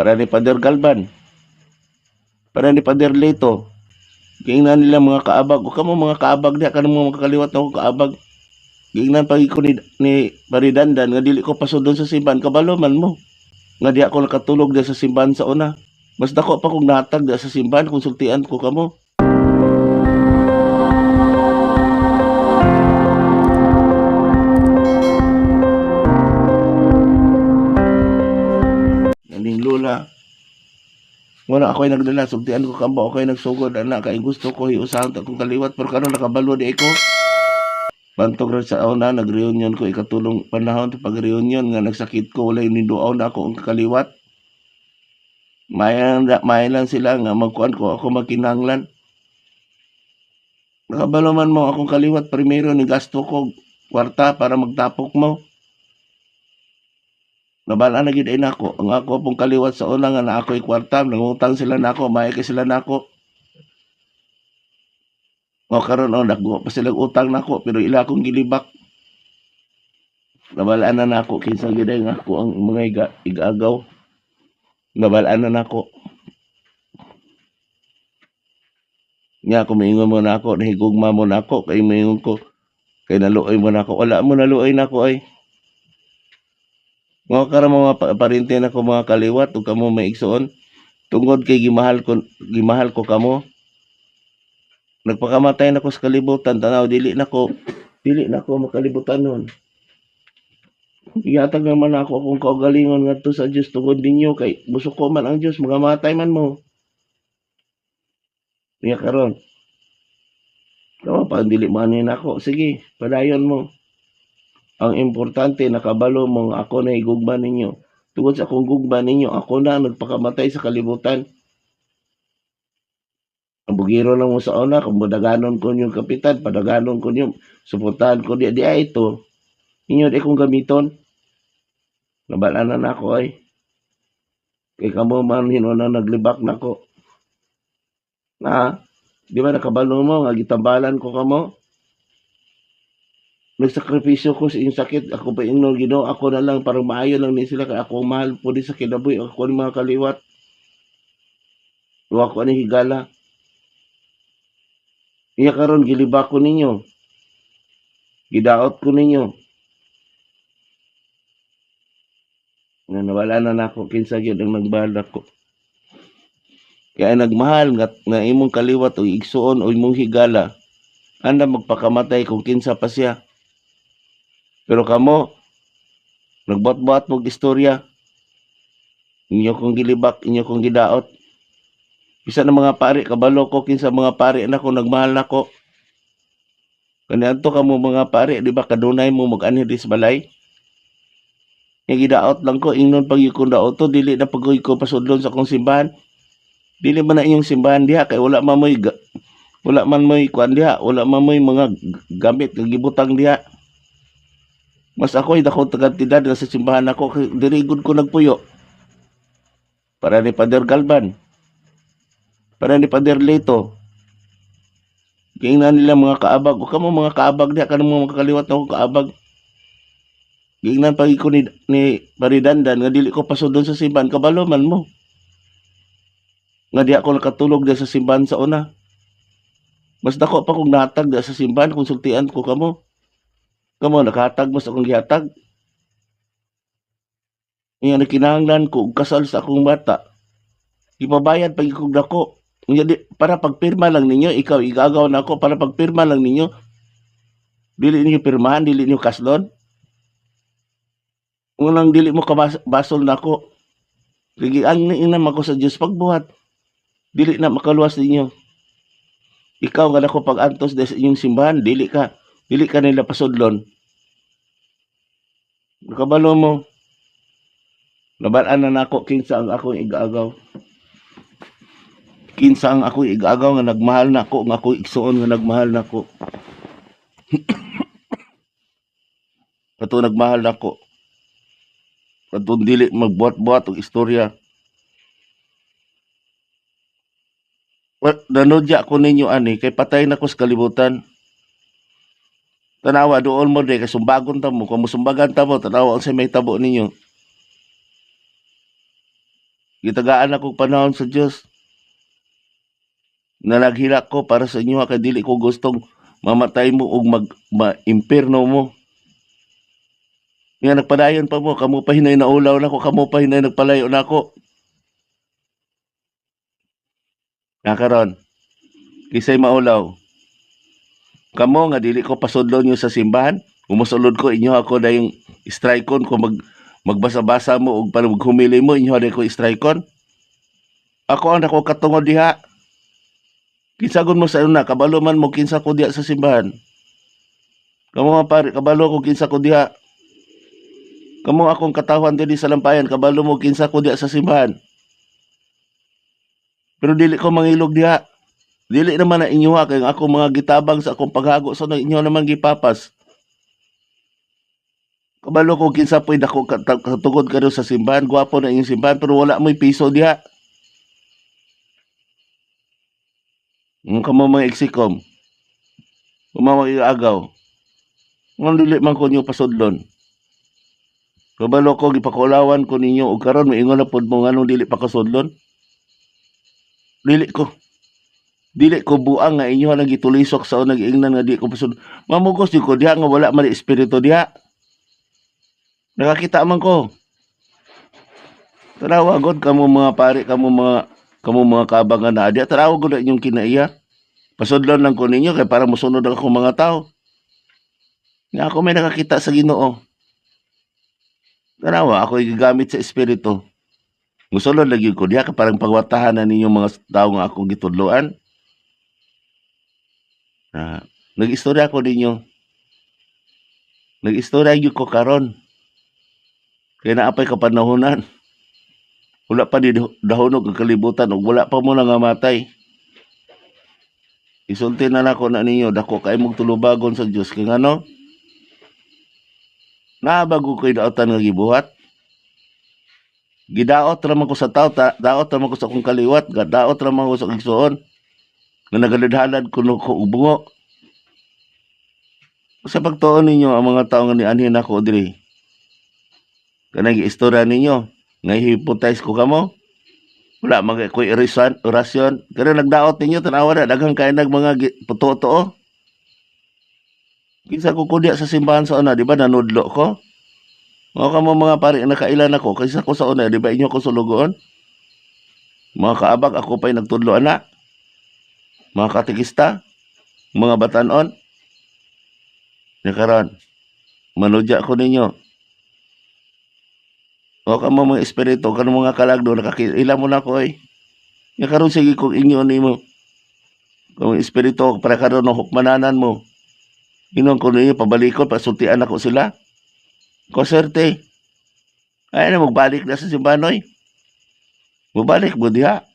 Para ni Pader Galban. Para ni Pader Leto. Gingnan nila mga kaabag. O kamo mga kaabag diha kanang mga makakaliwat na ko kaabag. Gingnan pagi ko ni, ni Paridandan nga dili ko pasudon sa simbahan kabalo man mo. Nga di ako nakatulog diha sa simbahan sa una. Mas dako pa kong natag diha sa simbahan konsultian ko kamo. Wala ako'y nagdala, sultian ko kamo, ako'y nagsugod, anak, kay gusto ko, hiusahan ta kong kaliwat, pero karon nakabalo di ko. Bantog ra sa una, nag-reunion ko, ikatulong panahon sa pag-reunion, nga nagsakit ko, wala niduaw na ako ang kakaliwat. Mayan, mayan lang sila nga magkuhan ko, ako magkinanglan. Nakabalo man mo akong kaliwat, primero ni gasto ko, kwarta para magtapok mo. Nabala na gid nako. Ang ako pong kaliwat sa una nga na ako'y kwarta, nangutang sila nako, kay sila nako. O karon oh, naggo pa sila utang nako pero ila akong gilibak. Nabalaan na nako kinsa gid nga ako ang mga iga, igagaw. Nabalaan na nako. Nga ako maingon mo na ako, nahigugma mo na ako, kay maingon ko, kay naluoy mo na ako. Wala mo naluoy na ako ay. Mga kara mga pa- parente na ko mga kaliwat ug kamo maigsoon tungod kay gimahal ko gimahal ko kamo. Nagpakamatay na ko sa kalibutan tanaw dili na ko dili na ko makalibutan nun. Iyatag naman ako akong kaugalingon ngadto sa Dios tungod ninyo kay busok ko man ang Dios magamatay man mo. Niya karon. Kamu pa dili manin ako. Sige, padayon mo. Ang importante nakabalo mo nga ako na igugma ninyo. Tungod sa akong gugma ninyo, ako na nagpakamatay sa kalibutan. Ang bugiro lang mo sa una, kung madaganon ko yung kapitan, padaganon ko yung suportahan ko di, di ay ito. Inyo di kong gamiton. Nabalanan ako ay. Kay kamo man hinuna naglibak na ko. Na, di ba nakabalo mo, nga gitambalan ko kamo. Nagsakripisyo ko sa iyong sakit. Ako pa yung gino, ako na lang, parang maayo lang ni sila. Kaya ako mahal po di sa kinaboy. Ako ang mga kaliwat. Luwa ko ni higala. Iya karon giliba ko ninyo. Gidaot ko ninyo. Nga nawala na nako kinsa gyud ang nagmahal ako. Kaya nagmahal nga, nga imong kaliwat o igsuon o imong higala. Anda magpakamatay kung kinsa pa siya. Pero kamo, nagbuat-buat mong istorya. Inyo kong gilibak, inyo kong gidaot. Bisa ng mga pari, kabalo ko kinsa mga pari na ko, nagmahal na ko. Kaniadto ka mo mga pari, di ba kadunay mo sa balay? Yung gidaot lang ko, ingnon pag yung kong daot to, dili na pag ko pasudlon sa akong simbahan. Dili man na inyong simbahan diha, kay wala man mo'y, wala man mo'y kuan diha, wala man mo'y mga gamit, nga gibutang diha. Mas ako ay dako tagantidad sa simbahan ako kay diri gud ko nagpuyo. Para ni Pader Galban. Para ni Pader Leto. Gingnan nila mga kaabag. O kamo mga kaabag diha kanang mga makakaliwat na kaabag. Gingnan pagi ko ni, ni Paridandan nga dili ko pasudon sa simbahan kabalo man mo. Nga di ako nakatulog diha sa simbahan sa una. Mas dako pa kong natag sa simbahan konsultian ko kamo. Kamo nakahatag mo sa akong gihatag. Nga nakinahanglan ko og kasal sa akong bata. Ipabayad pag ikog dako. Nga para pagpirma lang ninyo, ikaw igagaw na ako para pagpirma lang ninyo. Dili niyo pirmahan, dili niyo kaslon. Unang dili mo kabasol na ako. Sige, ang inam ako sa Diyos pagbuhat. Dili na makaluwas ninyo. Ikaw nga nako pag-antos sa inyong simbahan, dili ka dili ka nila pasudlon. Nakabalo mo. Labanan na nako kinsa ang ako igagaw. Kinsa ang ako igagaw nga nagmahal na ako, nga ako igsuon nga nagmahal na ako. Kato nagmahal na ako. Kato dili magbuhat-buhat og istorya. Well, nanodya ko ninyo ani kay patay na ko sa kalibutan. Tanawa doon mo de kay sumbagon ta mo, kung musumbagan ta mo, tanawa ang may tabo ninyo. Gitagaan ako panahon sa Dios. Na naghilak ko para sa inyo kay dili ko gustong mamatay mo ug mag ma-impierno mo. Nga nagpadayon pa mo, kamo pa hinay naulaw nako, kamo pa hinay nagpalayo nako. Na karon. Kisay maulaw. Kamo nga dili ko pasudlon nyo sa simbahan. Umusulod ko inyo ako na yung strike-on kung mag magbasa-basa mo ug para maghumili mo inyo na ko strike-on. Ako ang nako katungod diha. Kinsagon mo sa una, kabalo man mo kinsa ko diha sa simbahan. Kamo nga pare, kabalo ko kinsa ko diha. Kamo akong katawan dili sa lampayan, kabalo mo kinsa ko diha sa simbahan. Pero dili ko mangilog diha. Dili naman na inyo ha, kay ako mga gitabang sa akong paghago so na inyo naman gipapas. Kabalo ko kinsa dako kat- katugod ka sa simbahan, gwapo na inyong simbahan, pero wala mo'y piso diha. Ang kamo mga eksikom. Kumawa agaw. Ngan dili man ko nyo pasudlon. Kabalo ko gipakulawan ko ninyo ug karon moingon na pud mo nganong dili pa kasudlon. Dili ko. Dili ko buang nga inyo nang gitulisok sa unang ingnan nga di ko pasud. Mamugos di ko diha nga wala man espiritu diha. Nakakita man ko. Tarawa god kamo mga pare kamo mga kamo mga kabangan na diha. Tarawa gud inyong kinaiya. Pasudlon lang ko ninyo kay para mosunod ako mga tao. Nga ako may nakakita sa Ginoo. Tarawa ako gigamit sa espiritu. Musulod lagi ko diha ka parang pagwatahan na ninyo mga tao nga akong gitudloan. Ah, nag-istorya ko ninyo. Nag-istorya gyud ko karon. Kaya naapay kapanahonan. Wala pa di dahonog ang kalibutan wala pa mo nangamatay. Isulti na nako na ninyo dako kay mong tulubagon sa Dios kay ngano? Nabago ko'y daotan nga gibuhat. Gidaot ra man ko sa tao, ta, daot ra man ko sa akong kaliwat, gadaot ra man ko sa igsoon. Nga nagalidhalad ko no ko ubungo. Sa pagtuon ninyo ang mga tao nga nianhin ako diri. Kanang istorya ninyo, nga hypothesize ko kamo. Wala mag ko orasyon, orasyon. Pero nagdaot ninyo tanawa na daghang kay nag mga gi- puto-to. Kinsa ko kudya sa simbahan sa una, di ba nanudlo ko? Mga kamo mga pare nakailan ako kaysa ko sa una, di ba inyo ko sulugoon? Mga kaabag ako pa'y nagtudlo ana. Mga katikista, mga batanon. Ya karon. Manudya ko ninyo. O kamo mga espiritu, kanong mga kalagdo, nakakila mo na ko eh. Ya karon sige kung inyo nimo. Kung espiritu, para karon no hukmananan mo. Inong ko ninyo, pabalikon, pasultian ako sila. Konserte. Ay na, magbalik na sa simbanoy. Magbalik mo diha.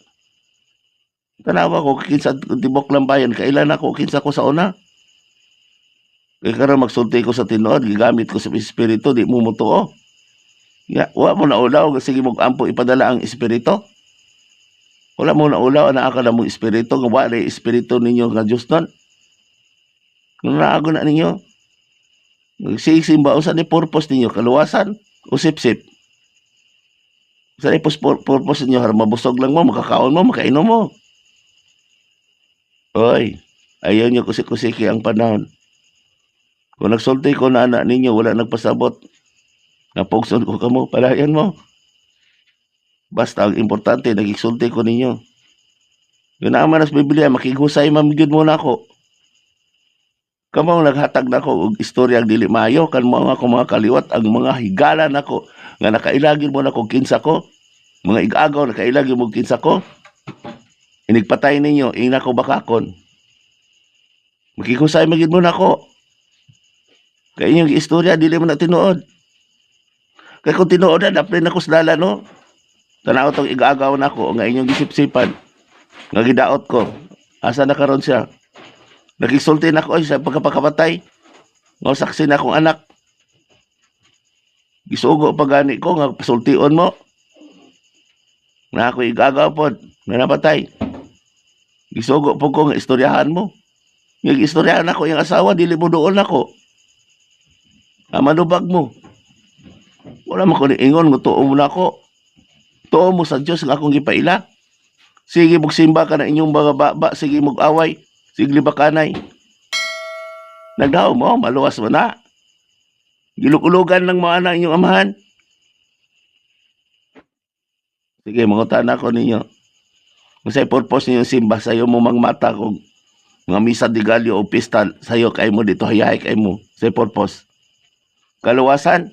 Tanawa ko, kinsa tibok lang bayan, kailan ako, kinsa ko sa una. Kaya karon magsulti ko sa tinuod, gigamit ko sa espiritu, di mo mutuo. Ya, wa mo na ulaw, sige mo ampo ipadala ang espiritu. Wala mo na ulaw, na akala mo espiritu, nga wala espiritu ninyo nga Diyos nun. Kung naago na ninyo, Nagsisim ba? Usa ni purpose ninyo? Kaluwasan? O sip-sip? Usa ni purpose ninyo? Mabusog lang mo, makakaon mo, makainom mo. Oy, ayaw nyo kusik-kusiki ang panahon. Kung nagsulti ko na anak ninyo, wala nagpasabot. Napugson ko kamo, palayan mo. Basta ang importante, nagigsulti ko ninyo. Yun na manas Biblia, makigusay mamigid mo na ako. Kamo ang naghatag nako og istorya ang dili maayo kan mo ako mga kaliwat ang mga higala nako nga nakailagin mo nako kinsa ko mga igagaw nakailagin mo kinsa ko inigpatay ninyo ina ko bakakon makikusay magid mo nako kay inyong istorya dili mo na tinuod kay kung tinuod na dapat na ko sala no tanaw tong igagaw nako nga inyong gisip-sipan nga gidaot ko asa na karon siya Nagisulti na ako ay sa pagkapakamatay. Nga saksi na akong anak. Gisugo pa gani ko nga pasultion mo. Na ako igagaw po. Nga napatay. Gisugo po ko nga istoryahan mo. Nga istoryahan ako yung asawa, dili mo doon ako. Amanubag mo. Wala man ko ni ingon, mutuo mo na ako. Tuo mo sa Dios nga akong gipaila. Sige simba ka na inyong mga baba, sige mog away, sige libakanay. Nagdaw mo, maluwas mo na. Gilukulugan lang mo ana inyong amahan. Sige, mangutan ako ninyo. Kung sa'yo purpose ninyo simba, sa'yo mo mangmata kung mga misa de gallo o pista, sa'yo kay mo dito, hayahay kay mo. Sa'yo purpose. Kaluwasan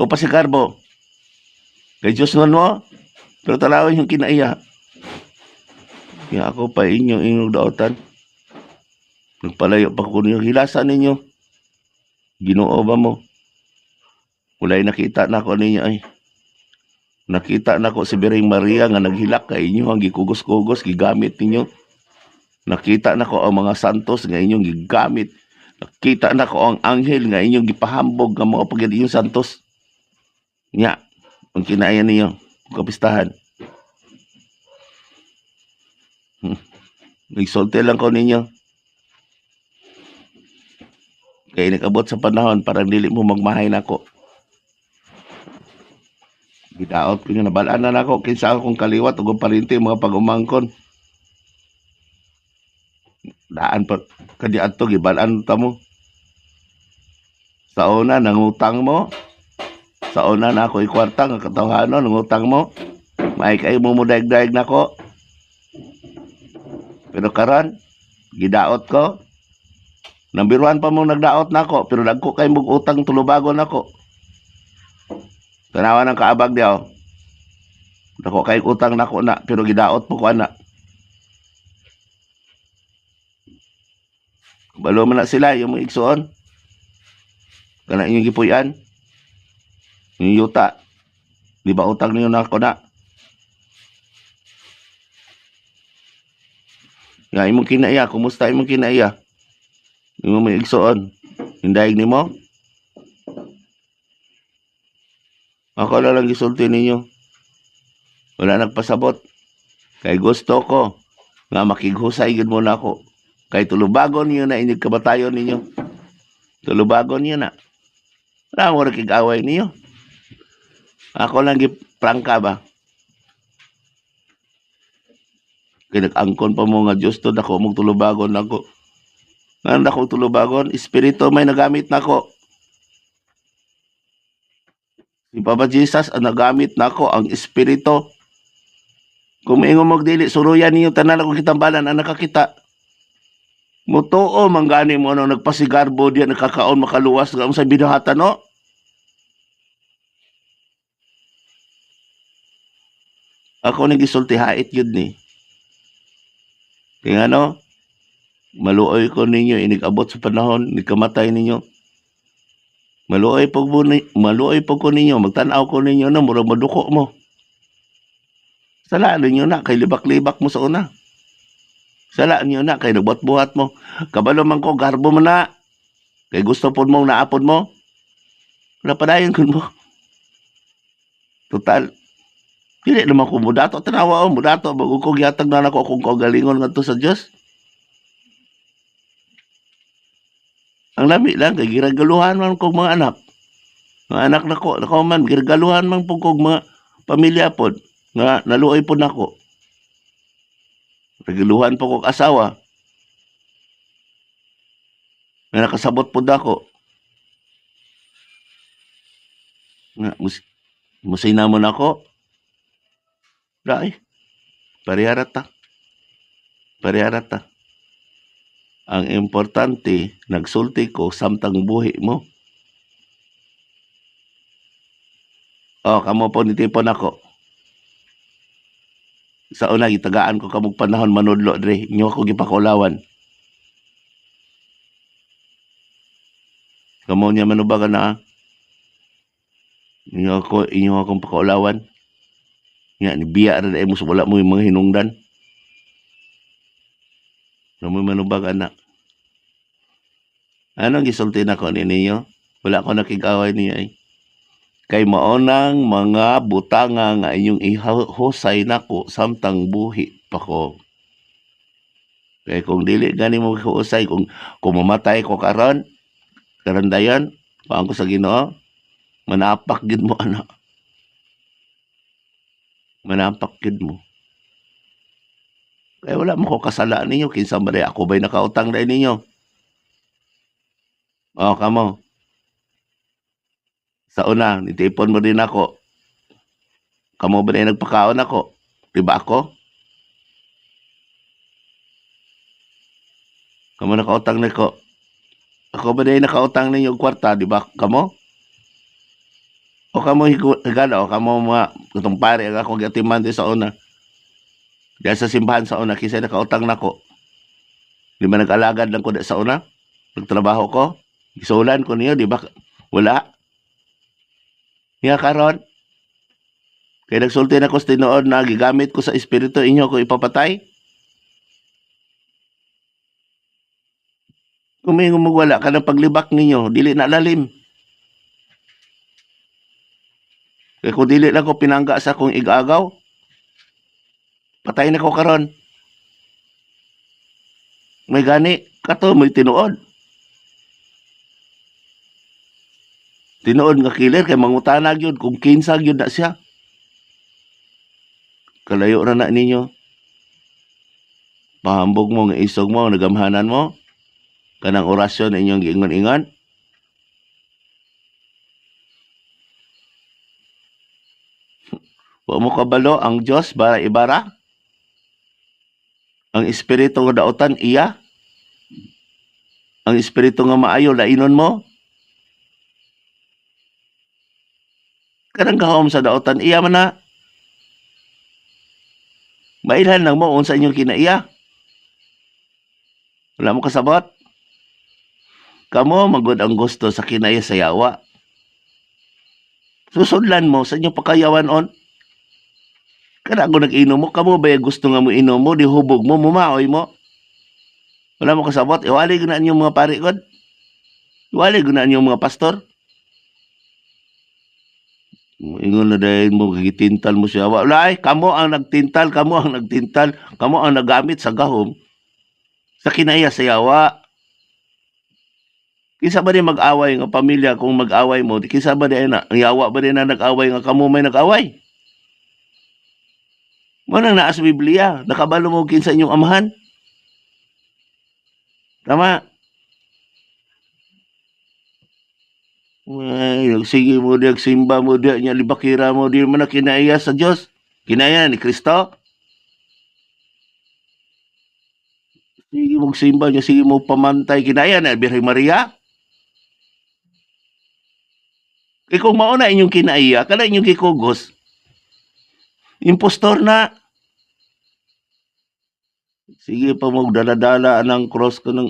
o pasikarbo. Kay Diyos nun mo, pero talawin yung kinaiya. Kaya ako pa inyo inyong daotan. Nagpalayo pa ko ninyo. Hilasan ninyo. Ginoo ba mo? Walay nakita na ako ninyo ay. Nakita na ko si Bering Maria nga naghilak kay inyo ang gikugos-kugos gigamit ninyo. Nakita na ko ang mga santos nga inyong gigamit. Nakita na ko ang anghel nga inyong gipahambog nga mga pagyan inyong santos. Nya, ang kinaya ninyo, kapistahan. Hmm. Nagsolte lang ko ninyo. Kaya nag-abot sa panahon, parang dili mo magmahay na. Gidaot ko nga nabalaan na nako kinsa akong kaliwat ug parinti mga pag-umangkon. Daan pa kadi adto gibalaan ta mo. Sa una nangutang mo. Sa una na ako ikwarta nga katawhanon nangutang mo. May kay mo mo daig-daig nako. Pero karon gidaot ko. Number one pa mo nagdaot nako pero dagko kay mong utang tulubagon nako. Tanawa ng kaabag diyaw. Dako kay utang nako na pero gidaot po ko ana. Balo man na sila yung mga igsuon. Kana inyong gipuyan. Yung yuta. Di ba utang niyo na ako na? Nga imong kinaiya, kumusta imong kinaiya? Imong may igsuon. Hindaig nimo? Ako na lang gisulti ninyo. Wala nagpasabot. Kay gusto ko nga makighusay gid mo na ako. Kay tulubagon niyo na inyong kabatayon ninyo. Tulubagon niyo na. Wala mo rin away niyo. Ako lang giprangka ba? Kaya nag-angkon pa mo nga Diyos to, dako mong tulubagon ako. Nga dako tulubagon, espiritu may nagamit nako. Si Papa Jesus ang nagamit nako ang espiritu. Kung may mo magdili, suruyan niyo tanan ako kitambalan ang nakakita. Mutuo manggani mo ano nagpasigarbo diyan nakakaon makaluwas nga sa binahata no. Ako nang gisulti hait yun ni. Kaya ano, maluoy ko ninyo, inigabot sa panahon, nikamatay ninyo. Maluoy pag maluoy pag ko ninyo, magtanaw ko ninyo na mura maduko mo. Salaan ninyo na, kay libak-libak mo sa una. Salaan ninyo na, kay nagbuhat-buhat mo. Kabalo man ko, garbo mo na. Kay gusto po mo, naapod mo. Wala pa dayon kun mo. Total. Dili naman ko mudato. Tanawa o, mudato. Bago ko gihatag na ako kung kagalingon nga to sa Diyos. Ang lami lang, kay giragaluhan man kong mga anak. Mga anak na ko, nako man, giragaluhan man po kong mga pamilya po. Nga, naluoy po na ko. Regaluhan po kong asawa. Nga nakasabot po na ko. Nga, mus musay na mo na ako. Dai. Pariharat ta. Ang importante, nagsulti ko samtang buhi mo. Oh, kamo po nitipon ako. Sa una, gitagaan ko kamong panahon manudlo, dre. Inyo ako gipakulawan. Kamo niya manubagan na, ah. Inyo ako, inyo akong pakaulawan. Nga, ni biya na dahil mo sa wala mo yung mga hinungdan. Na mo manubag anak. Anong gisulti na ko ni ninyo? Wala ko nakikaway niya eh. Kay maunang mga butanga nga inyong ihusay nako samtang buhi pa ko. Kay kung dili gani mo husay kung kung mamatay ko karon karon dayon paang ko sa Ginoo manapak gid mo ana. Manampak yun mo. Kaya wala mo ko kasalaan ninyo. Kinsa ba ako ba'y nakautang na ninyo? O, kamo. Sa una, nitipon mo din ako. Kamo ba rin nagpakaon ako? Diba ako? Kamo nakautang na ko. Ako ba rin nakautang ninyo kwarta? Diba kamo? O kamo higala o kamo mga itong pare ang akong gatiman sa una. Diyan sa simbahan sa una kisay nakautang nako. Di ba nag-alagad lang ko sa una? Nagtrabaho ko. Gisulan ko niyo, di ba? Wala. Nga karon. Kaya nagsulti na ko sa tinuod na gigamit ko sa espiritu inyo ko ipapatay. Kung may wala ka ng paglibak ninyo, dili na lalim. Kaya kung dili lang ko pinangga sa akong igagaw, patay na ko karon. May gani, kato, may tinuod. Tinuod nga killer, kay mangutanag yun, kung kinsag yun na siya. Kalayo na na ninyo. Pahambog mo, nga isog mo, nagamhanan mo. Kanang orasyon inyong giingon-ingon. Wa mo kabalo ang Dios bara ibara. Ang espiritu nga daotan iya. Ang espiritu nga maayo lainon mo. Kanang gahom sa daotan iya man na. Mailhan lang mo unsa inyong kinaiya. Wala mo kasabot. Kamo magod ang gusto sa kinaiya sa yawa. Susudlan mo sa inyong pakayawan on. Kada ako nag-inom mo, kamo ba gusto nga mo inom mo, di hubog mo, mumaoy mo. Wala mo kasabot, iwali ko na inyong mga pari ko. Iwali ko na inyong mga pastor. Ingon na dahil mo, gitintal mo siya. Wala ay, kamo ang nagtintal, kamo ang nagtintal, kamo ang nagamit sa gahom. Sa kinaya sa yawa. Kisa ba din mag-away nga pamilya kung mag-away mo? Kisa ba din na, ang yawa ba din na nag-away nga kamo may nag-away? Mo nang naa Biblia, nakabalo mo kinsa inyong amahan. Tama. Ay, sige mo diya, simba mo diya, niya libakira mo, di man na kinaiya sa Diyos. Kinaya ni Kristo. Sige mo simba niya, sige mo pamantay, kinaya na Birhen Maria. Kaya kung mauna inyong kinaiya, kada inyong kikugos, impostor na. Sige pa mo, daladala ng cross ko ng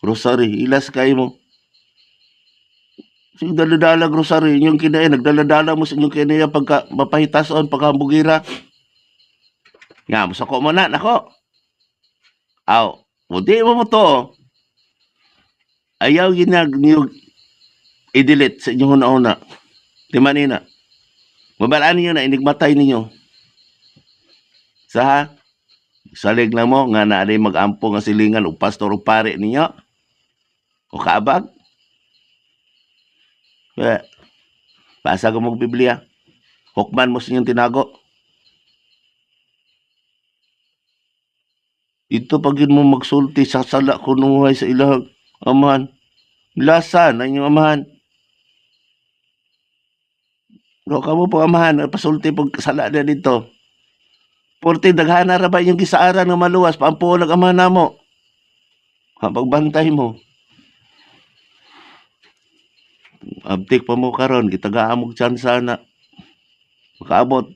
rosary. Ilas kayo mo. Sige, daladala rosary. Inyong kinaya, nagdaladala mo sa inyong kinaya pagka mapahitason, pagka bugira. Nga, masako mo na, nako. Aw, hindi mo mo to. Ayaw ginag niyo i-delete sa inyong una-una. Di manina. Mabalaan ninyo na, inigmatay ninyo. Sa? Salig na mo, nga na mag-ampo nga silingan o pastor o pare ninyo. O kaabag. Kaya, basa ko mong Biblia. Hukman mo sa inyong tinago. Ito pag yun mo magsulti, sasala kunuhay sa ilang amahan. Lasa na inyong amahan. Ro ka mo po amahan, pasulti pag sala na dito. Porte daghana ra ba yung gisaaran nga maluwas paampulag amahan namo. Ha pagbantay mo. Abtik pa mo karon gitagaan mo tsansa na. Makaabot.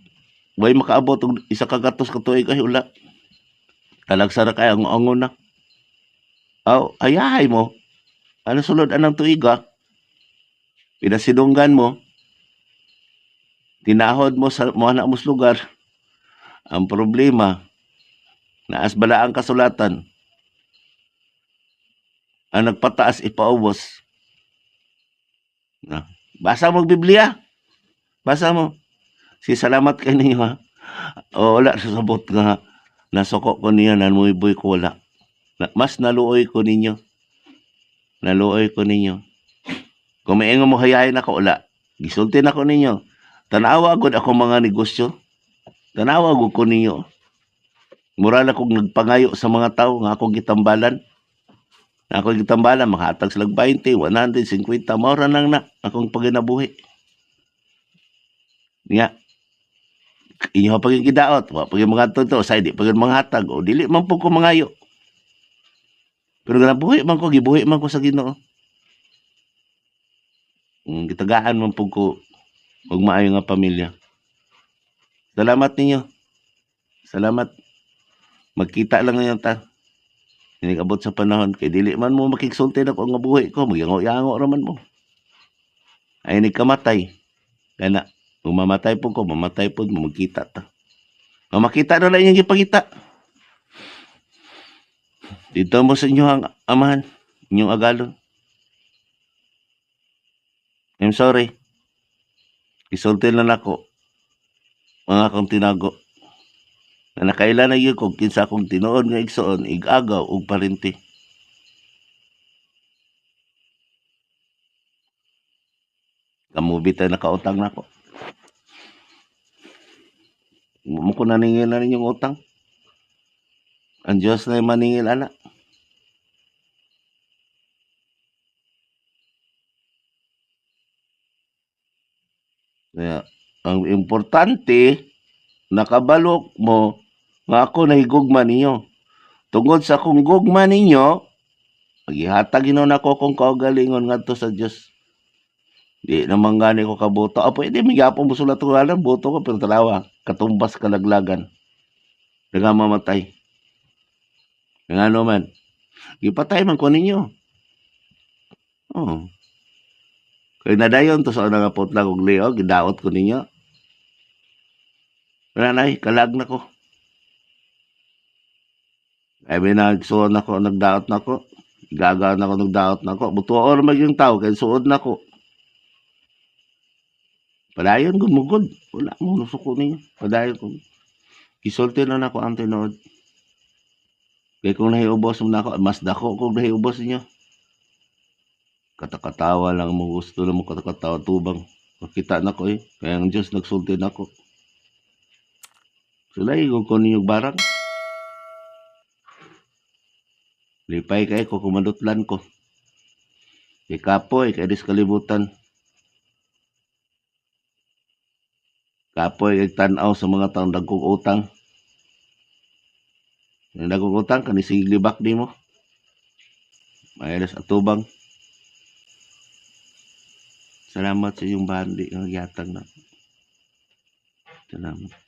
Way makaabot og isa ka gatos ka tuig ay ula. Talagsa na kay ang angon na. Aw, ayahay mo. Ano sulod anang tuiga? Pinasidunggan mo. Tinahod mo sa mga na lugar. Ang problema, naas bala ang kasulatan. Ang nagpataas ipaubos. Na, basa mo Biblia. Basa mo. Si salamat kay ninyo ha. O wala sa sabot nga nasuko ko niya nanuyboy ko wala. Na, mas naluoy ko ninyo. Naluoy ko ninyo. Kung may mo hayahin ako wala. Gisulti na ko ninyo. Tanawa agad ako mga negosyo. Tanawa gud ko ninyo. Mura na kog nagpangayo sa mga tao nga akong gitambalan. Nga akong gitambalan makahatag sila 20, 150 maura nang na akong paginabuhi. Nga inyo pag gidaot, wa pag mga toto, sa di pag mga hatag o dili man po ko mangayo. Pero ganabuhi man ko, gibuhi man ko sa Ginoo. Mm, gitagaan man po ko og maayo nga pamilya. Salamat ninyo. Salamat. Magkita lang ngayon ta. Inigabot sa panahon kay dili man mo makigsulti na ko nga buhi ko, magyango-yango ra man mo. Ay ni kamatay. Kana kung mamatay po ko, mamatay po mo magkita ta. Nga makita na lang yung ipangita. Dito mo sa inyo ang amahan, inyong agalon. I'm sorry. Isulti na nako. Mga akong tinago. Na nakailan na yun kung kinsa akong tinuod nga igsoon, igagaw ug parinti. Kamubit na nakautang na ko. Mo ko naningil na ninyong utang. Ang Diyos na yung maningil, anak. Kaya, ang importante, nakabalok mo nga ako nahigugma ninyo. Tungod sa akong gugma ninyo, maghihatag inon ako kung kaugalingon ngadto sa Dios. Di naman gani ko kabuto. Ah, pwede may gapong musulat ko alam, buto ko, pero talawa, katumbas kalaglagan. Daga mamatay. Nga ano man. Gipatay man ko ninyo. Oh. Kaya nadayon to sa unang putla kong leo, gidaot ko ninyo. Na, eh, kalag na ko. Ay, may nagsuon ako, nagdaot na ko. Gaga na ko, nagdaot na ko. Buto or mag yung tao, kaya suod na ko. Padayon, gumugod. Wala mo, nusuko ninyo. Padayon ko. Isulti na na ko ang tinood. Kaya kung nahiubos mo na ako, mas dako kung nahiubos ninyo. Katakatawa lang mo, gusto na mo katakatawa tubang. Makita na ko eh. Kaya ang Diyos nagsulti na ko. Sila yung ko ninyong barang. Lipay kay ko kumadutlan ko. Kay kapoy, kay diskalibutan. Kapoy, kay sa mga taong dagkong utang. Yung dagkong utang, kanisiglibak di mo. Mayroon sa tubang. Salamat sa iyong bandi ng yatag na. Salamat.